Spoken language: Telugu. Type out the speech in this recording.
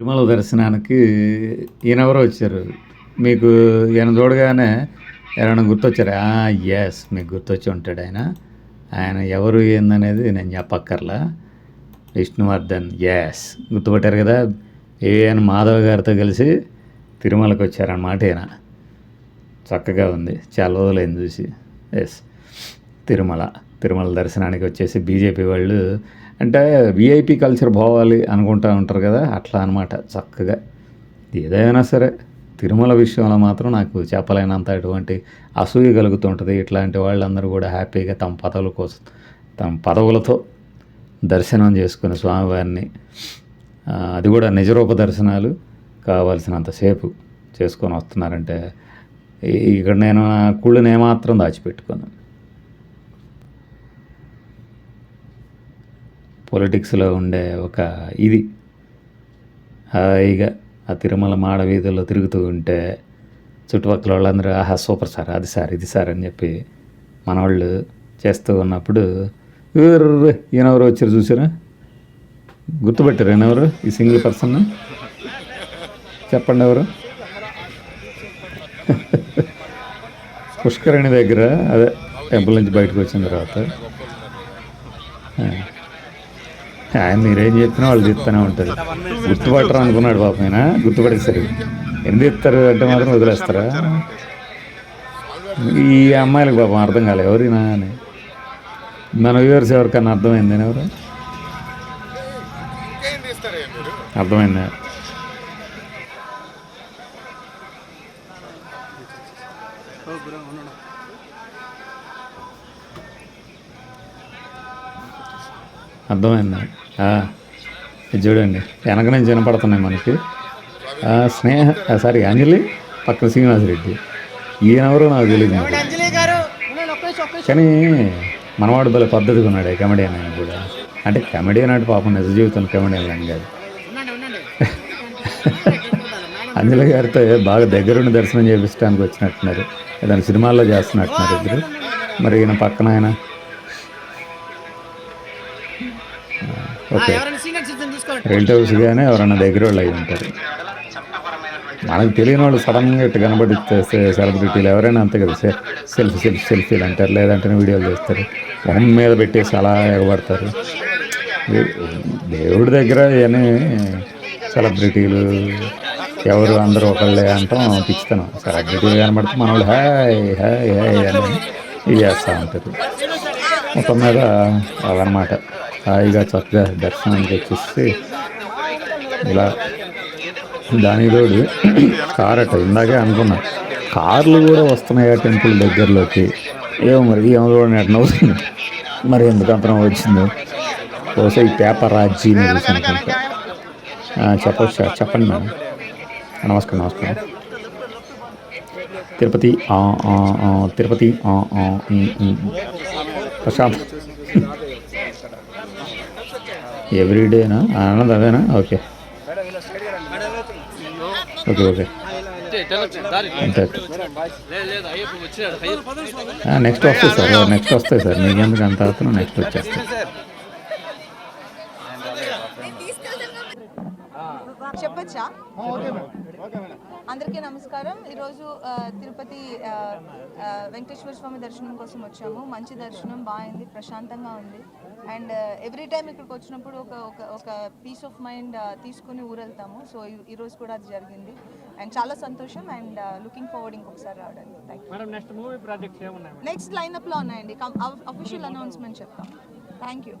తిరుమల దర్శనానికి ఈయనెవరో వచ్చారు? మీకు ఈయన చూడగానే ఎవరైనా గుర్తొచ్చారు? ఎస్ మీకు గుర్తొచ్చి ఉంటాడు ఆయన. ఆయన ఎవరు ఏందనేది నేను చెప్పక్కర్లా. విష్ణువర్ధన్ ఎస్ గుర్తుపట్టారు కదా? ఏఎన్ మాధవ్ గారితో కలిసి తిరుమలకి వచ్చారన్నమాట ఈయన. చక్కగా ఉంది. చాలా రోజులైంది చూసి. ఎస్ తిరుమల. తిరుమల దర్శనానికి వచ్చేసి బీజేపీ వాళ్ళు అంటే వీఐపీ కల్చర్ పోవాలి అనుకుంటా ఉంటారు కదా అట్లా అనమాట చక్కగా. ఏదైనా సరే తిరుమల విషయంలో మాత్రం నాకు చెప్పలేనంత అటువంటి అసూయ కలుగుతుంటుంది. ఇట్లాంటి వాళ్ళందరూ కూడా హ్యాపీగా తమ పదవుల కోసం తమ పదవులతో దర్శనం చేసుకుని స్వామివారిని అది కూడా నిజరూప దర్శనాలు కావాల్సినంతసేపు చేసుకొని వస్తున్నారంటే ఇక్కడ నేను నా కుళ్ళుని ఏమాత్రం దాచిపెట్టుకున్నాను పొలిటిక్స్లో ఉండే ఒక ఇది. హాయిగా ఆ తిరుమల మాడ వీధుల్లో తిరుగుతూ ఉంటే చుట్టుపక్కల వాళ్ళందరూ ఆహా సూపర్ సార్ అది సార్ ఇది సార్ అని చెప్పి మన వాళ్ళు చేస్తూ ఉన్నప్పుడు ఈయనెవరు ఈయన వచ్చారు చూసారా గుర్తుపెట్టారు ఈయనెవరు? ఈ సింగిల్ పర్సన్ చెప్పండి ఎవరు? పుష్కరిణి దగ్గర అదే టెంపుల్ నుంచి బయటకు వచ్చిన తర్వాత ఆయన మీరేం చెప్పినా వాళ్ళు చెప్తూనే ఉంటారు. గుర్తుపట్టరు అనుకున్నాడు పాప ఆయన. గుర్తుపడేసరి ఎందుకు చెప్తారు అంటే మాత్రం వదిలేస్తారా? ఈ అమ్మాయిలకు పాపం అర్థం కాలే. ఎవరినా అని. మన వ్యూవర్స్ ఎవరికన్నా అర్థమైంది ఎవరు? అర్థమైందా? అర్థమైందా? ఇది చూడండి. వెనక నుంచి వినపడుతున్నాయి మనకి. స్నేహ సారీ అంజలి పక్కన శ్రీనివాసరెడ్డి. ఈయనెవరో నాకు తెలియదు. కానీ మనవాడు భలే పద్ధతిగా ఉన్నాడు కమెడియన్ ఆయన కూడా. అంటే కమెడియన్ అంటే పాపం నిజ జీవితంలో కమెడియన్ అని కాదు. అంజలి గారితో బాగా దగ్గరుండి దర్శనం చేపించడానికి వచ్చినట్టున్నారు. ఏదైనా సినిమాల్లో చేస్తున్నట్టున్నారు ఇద్దరు. మరి ఈయన పక్కన ఆయన? ఓకే. తీసుకోండి రిలేటివ్స్గానే ఎవరైనా దగ్గర వాళ్ళు అయి ఉంటారు. మనకు తెలియని వాళ్ళు సడన్గా ఇట్లా కనబడి సెలబ్రిటీలు ఎవరైనా అంతే కదా సె- సెల్ఫీ సెల్ఫీ సెల్ఫీలు అంటారు లేదంటే వీడియోలు చేస్తారు. మొహం మీద పెట్టేసి అలా ఎగబడతారు. దేవుడి దగ్గర ఇవన్నీ సెలబ్రిటీలు ఎవరు అందరూ ఒకళ్ళే అంటాం పిచ్చుతాను. సెలబ్రిటీలు కనబడితే మన వాళ్ళు హాయ్ హాయ్ హాయ్ అని ఇది చేస్తూ ఉంటారు. మొత్తం మీద అవన్నమాట హాయిగా చక్కగా దర్శనానికి వచ్చేస్తే ఇలా దానికి తోడు కార్ అట ఇందాకే అనుకున్నా. కార్లు కూడా వస్తున్నాయి ఆ టెంపుల్ దగ్గరలోకి? ఏమో మరి ఏమో చూడండి అట్లా అవుతుంది మరి ఎందుకు అంతరం వచ్చిందో? బహుశా ఈ పేపర్ రాజీ చూసి అనుకుంటా. ఆ, చెప్పండి మేడం. నమస్కారం నమస్కారం. తిరుపతి తిరుపతి ప్రశాంత్. ఎవ్రీడేనా అన్నది అదేనా ఓకే ఓకే ఓకే నెక్స్ట్ వస్తాయి సార్. నెక్స్ట్ వస్తాయి సార్. మీకు ఎందుకు అంత అవుతున్నా నెక్స్ట్ వచ్చేస్తాయి. చెప్పచ్చా? అందరికీ నమస్కారం. ఈరోజు తిరుపతి వెంకటేశ్వర స్వామి దర్శనం కోసం వచ్చాము. మంచి దర్శనం బాగుంది ప్రశాంతంగా ఉంది. అండ్ ఎవ్రీ టైం ఇక్కడికి వచ్చినప్పుడు ఒక ఒక ఒక పీస్ ఆఫ్ మైండ్ తీసుకుని ఊరెళ్తాము. సో ఈరోజు కూడా అది జరిగింది. అండ్ చాలా సంతోషం అండ్ లుకింగ్ ఫార్వర్డ్ ఇంకొకసారి రావడానికి. Thank madam next movie projects ఏమున్నాయి? నెక్స్ట్ లైనప్లో ఉన్నాయండి. అఫీషియల్ అనౌన్స్మెంట్ చెప్తాం. Thank you